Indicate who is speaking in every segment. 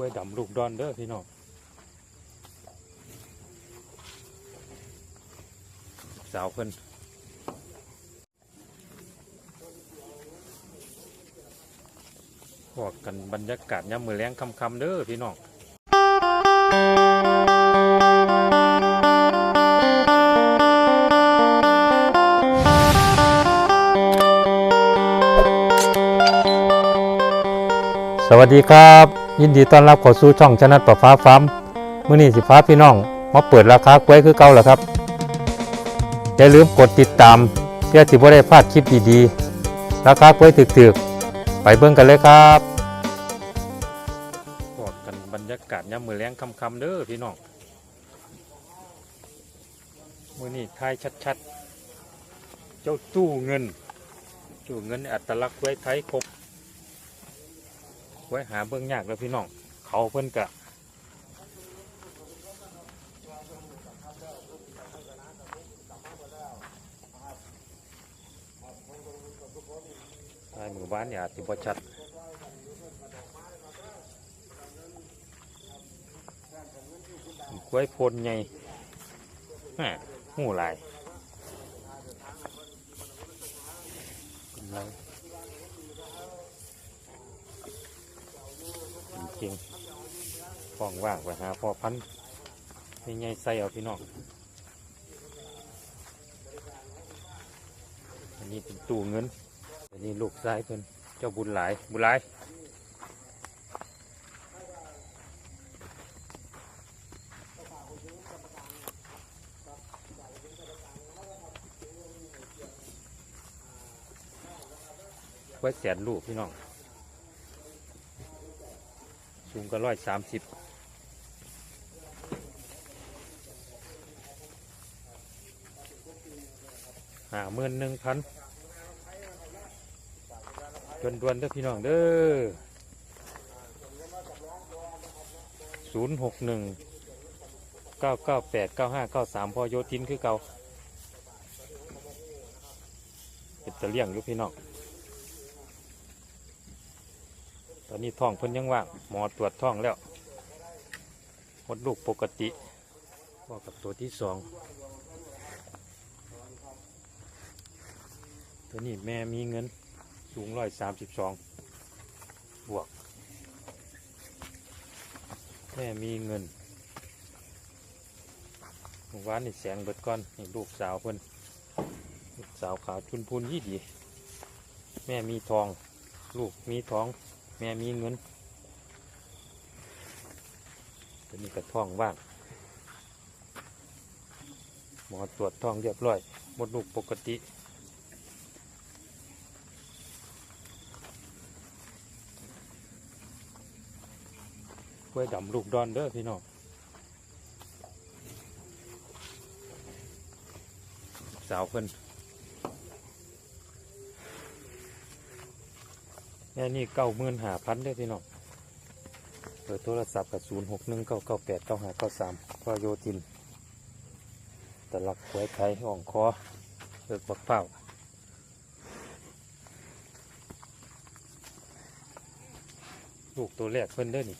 Speaker 1: ล้วยดำลูกดอนเด้อพี่น้องสาวเพิ่นบอกกันบรรยากาศยามมือแรงคำๆเด้อพี่น้องสวัสดีครับ ยินดีต้อนรับเข้าสู่ช่องชนะประฟ้าฟ้าร์มมื้อนี้สิฟ้าพี่น้องมาเปิดราคากล้วยคือเก่าแล้วครับอย่าลืมกดติดตามเพื่อสิบ่ได้พลาดคลิปดีๆราคากล้วยถึกๆ ไปเบิ่งกันเลยครับบอกกันบรรยากาศยามมื้อแลงค่ำๆเด้อพี่น้องมื้อนี้ทายชัดๆ เจ้าตู้เงิน ตู้เงินอัตลักษณ์กล้วยไทยครบ ไว้หาเบื้องยากแล้วพี่น้อง เขาเพิ่นกะทายหมู่บ้านเนี่ยอาจสิบชัดกล้วยพนใหญ่แหมหูหลายกำลัง จริงฟองว่างไปหาพอพันธุ์ยังไงใส่เอาพี่น้องอันนี้เป็นตู้เงิน อันนี้ลูกชายเพิ่นเจ้าบุญหลายบุญหลายไว้แสนลูกพี่น้อง สูงก็ร้อยสามสิบหาเมื่นหนึ่งพันดวนดวนเด้อพี่น้องเด้อศูนย์หกหนึ่งเก้าเก้าแปดเก้าห้าเก้าสามพอโยทินคือเก่าเป็นตะเลี่ยงอยู่พี่น้อง ตอนนี้ท้องเพิ่นยังว่างหมอตรวจท้องแล้วมดลูกปกติพ่อกับตัวที่สองตัวนี้แม่มีเงินสูงร้อยสามสิบสองบวก แม่มีเงินวานนี่แสงเบิดก้อนนี่ลูกสาวเพิ่นลูกสาวขาวชุนพุนยี่ดี แม่มีทอง ลูกมีทอง แม่มีเงินตัวนี้กระท้องว่างหมอตรวจท้องเรียบร้อยหมดลูกปกติกล้วยดำลูกดอนเด้อพี่น้องสาวเพิ่น ม่นี่เก้าหมื่นหาพันได้พี่น้องเปิดโทรศัพท์กับศูนย์หกหนึ่งเก้าเก้าแปดเก้าห้าเก้าสามก็โยทินตลักหวยไข่อ่องคอเลิกบักเป้าลูกตัวแรกเพิ่นเด้อนี่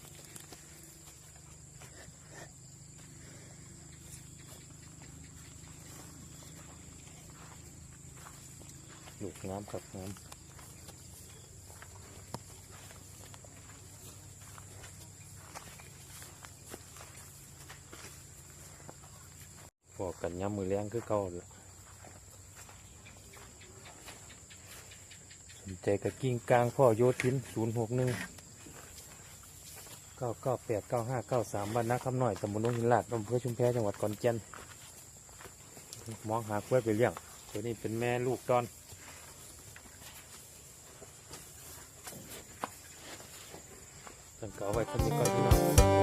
Speaker 1: ลูกน้ำกับน้ำ อกันย้ำมือแรงคือเก่าลยสนใจกับกิ้งกลางพ่อโยทินศูนย์หกหนึ่งเก้าเก้าแปดเก้าห้าเก้าสามบ้านนาคำหน้อยตำบลโนนหินลาดอำเภอชุมแพจังหวัดขอนแก่นมองหากล้วยไปเลี้ยงตัวนี้เป็นแม่ลูกตอนตั้งเก่าไว้ทำนี้ก่อนพี่น้อง